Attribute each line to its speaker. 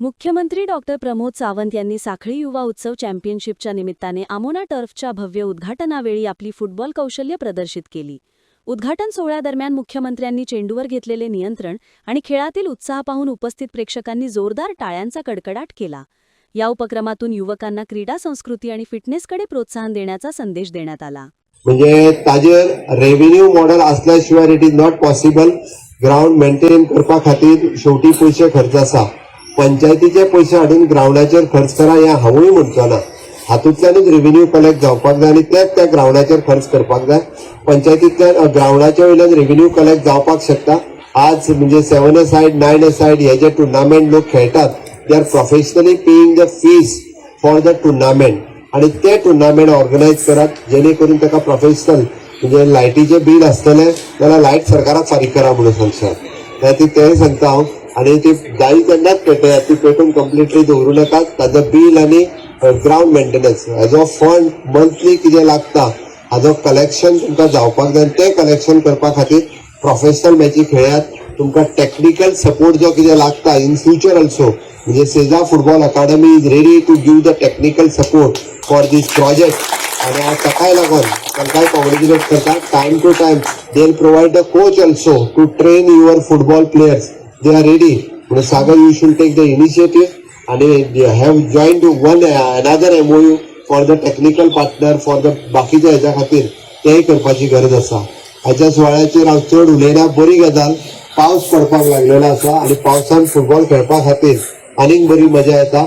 Speaker 1: मुख्यमंत्री डॉक्टर प्रमोद सावंत यांनी साखळी युवा उत्सव चॅम्पियनशिपच्या निमित्ताने आमोना टर्फच्या भव्य उद्घाटनावेळी आपली फुटबॉल कौशल्य प्रदर्शित केली. उद्घाटन सोहळ्यादरम्यान मुख्यमंत्र्यांनी चेंडूवर घेतलेले नियंत्रण आणि खेळातील उत्साह पाहून उपस्थित प्रेक्षकांनी जोरदार टाळ्यांचा कडकडाट केला. या उपक्रमातून युवकांना क्रीडा संस्कृती आणि फिटनेसकडे प्रोत्साहन देण्याचा संदेश देण्यात आला.
Speaker 2: म्हणजे ताजेर रेव्हेन्यू मॉडेल असल्याशिवाय it is not possible ground maintain करपा खातीर शेवटी पयशे खर्च आसा पंचायतीचे पयशे हाडून ग्रावंडाचेर खर्च करा हें हांवूय म्हणचो ना. हातूंतल्यानूच रेव्हेन्यू कलेक्ट जावपाक जाय आनी तेच त्या ग्रावंडाचेर खर्च करपाक जाय. पंचायतींतल्यान ग्रावंडाच्या वयल्यान रेव्हेन्यू कलेक्ट जावपाक शकता. आज म्हणजे सेवन अ सायड नायन अ सायड हे जे टुर्नामेंट लोक खेळटात they are professionally paying the fees for the tournament आणि ते टुर्नामेंट ऑर्गनायज करात जेणे करून ताका प्रोफेशनल म्हणजे लायटीचे बील आसतलें जाल्यार लायट सरकाराक फारीक करा म्हणून सांगशात त्या ती तेंय सांगता हांव आनी ती जाय तेन्नाच पेटयात ती पेटून कम्प्लिटली दवरूं नाकात ताजो बील आनी ग्राउंड मेंटेनन्स हेजो फंड मंथली कितें लागता हाजो कलेक्शन तुमकां जावपाक जाय ते कलेक्शन करपा खातीर प्रोफेशनल मॅची खेळयात तुमकां टेक्निकल सपोर्ट जो कितें लागता इन फ्युचर ऑल्सो म्हणजे सेजा football academy is ready to give the technical support for this project आणि आज ताकाय लागून तांकांय कॉंग्रेच्युलेट करता time to time they will the coach also to train your football players they are ready म्हणून Sagar you should take the initiative आणि they have join one another you for the technical partner for the बाकीच्या ह्याच्या खातीर तेंय करपाची गरज आसा हाच्या सुवाळ्याचेर हांव चड उलयना बरी गजाल पावस पडपाक लागलेलो आसा आनी पावसान फुटबॉल खेळपा खातीर आनीक बरी मजा येता.